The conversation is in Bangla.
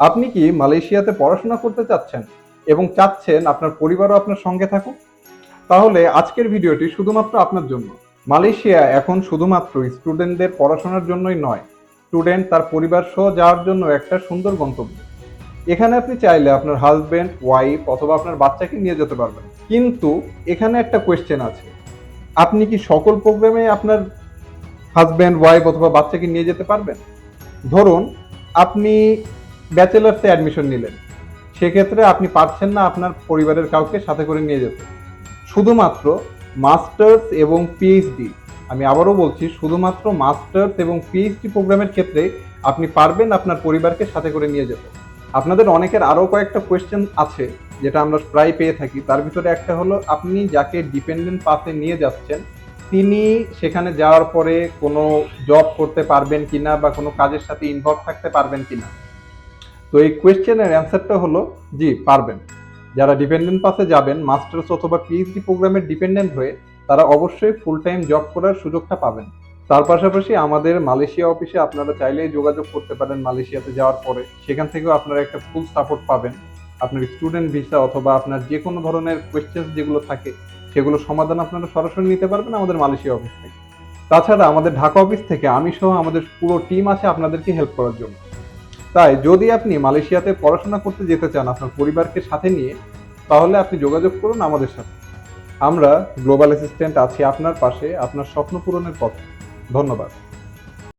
আপনি কি মালয়েশিয়াতে পড়াশোনা করতে চাচ্ছেন এবং চাচ্ছেন আপনার পরিবারও আপনার সঙ্গে থাকুক? তাহলে আজকের ভিডিওটি শুধুমাত্র আপনার জন্য। মালয়েশিয়া এখন শুধুমাত্র স্টুডেন্টদের পড়াশোনার জন্যই নয়, স্টুডেন্ট তার পরিবার সহ যাওয়ার জন্য একটা সুন্দর গন্তব্য। এখানে আপনি চাইলে আপনার হাজব্যান্ড ওয়াইফ অথবা আপনার বাচ্চাকে নিয়ে যেতে পারবেন। কিন্তু এখানে একটা কোয়েশ্চেন আছে। আপনি কি সকল প্রোগ্রামে আপনার হাজব্যান্ড ওয়াইফ অথবা বাচ্চাকে নিয়ে যেতে পারবেন? ধরুন, আপনি ব্যাচেলার্সে অ্যাডমিশন নিলেন। সেক্ষেত্রে আপনি পারছেন না আপনার পরিবারের কাউকে সাথে করে নিয়ে যেতে। শুধুমাত্র মাস্টার্স এবং পিএইচডি আমি আবারও বলছি, শুধুমাত্র মাস্টার্স এবং পিএইচডি প্রোগ্রামের ক্ষেত্রে আপনি পারবেন আপনার পরিবারকে সাথে করে নিয়ে যেতে। আপনাদের অনেকের আরও কয়েকটা কোয়েশ্চেন আছে, যেটা আমরা প্রায় পেয়ে থাকি। তার ভিতরে একটা হলো, আপনি যাকে ডিপেন্ডেন্ট পাসে নিয়ে যাচ্ছেন, তিনি সেখানে যাওয়ার পরে কোনো জব করতে পারবেন কিনা বা কোনো কাজের সাথে ইনভলভ থাকতে পারবেন কিনা। তো এই কোয়েশ্চেনের অ্যান্সারটা হলো, জি, পারবেন। যারা ডিপেন্ডেন্ট পাসে যাবেন, মাস্টার্স অথবা পিএইচডি প্রোগ্রামের ডিপেন্ডেন্ট হয়ে, তারা অবশ্যই ফুল টাইম জব করার সুযোগটা পাবেন। তার পাশাপাশি আমাদের মালয়েশিয়া অফিসে আপনারা চাইলেই যোগাযোগ করতে পারেন মালয়েশিয়াতে যাওয়ার পরে। সেখান থেকেও আপনারা একটা ফুল সাপোর্ট পাবেন। আপনার স্টুডেন্ট ভিসা অথবা আপনার যে কোনো ধরনের কোয়েশ্চেন যেগুলো থাকে, সেগুলো সমাধান আপনারা সরাসরি নিতে পারবেন আমাদের মালয়েশিয়া অফিস থেকে। তাছাড়া আমাদের ঢাকা অফিস থেকে আমি সহ আমাদের পুরো টিম আছে আপনাদেরকে হেল্প করার জন্য। তাই যদি আপনি মালয়েশিয়াতে পড়াশোনা করতে যেতে চান আপনার পরিবারকে সাথে নিয়ে, তাহলে আপনি যোগাযোগ করুন আমাদের সাথে। আমরা গ্লোবাল অ্যাসিস্ট্যান্ট আছি আপনার পাশে, আপনার স্বপ্ন পূরণের পথে। ধন্যবাদ।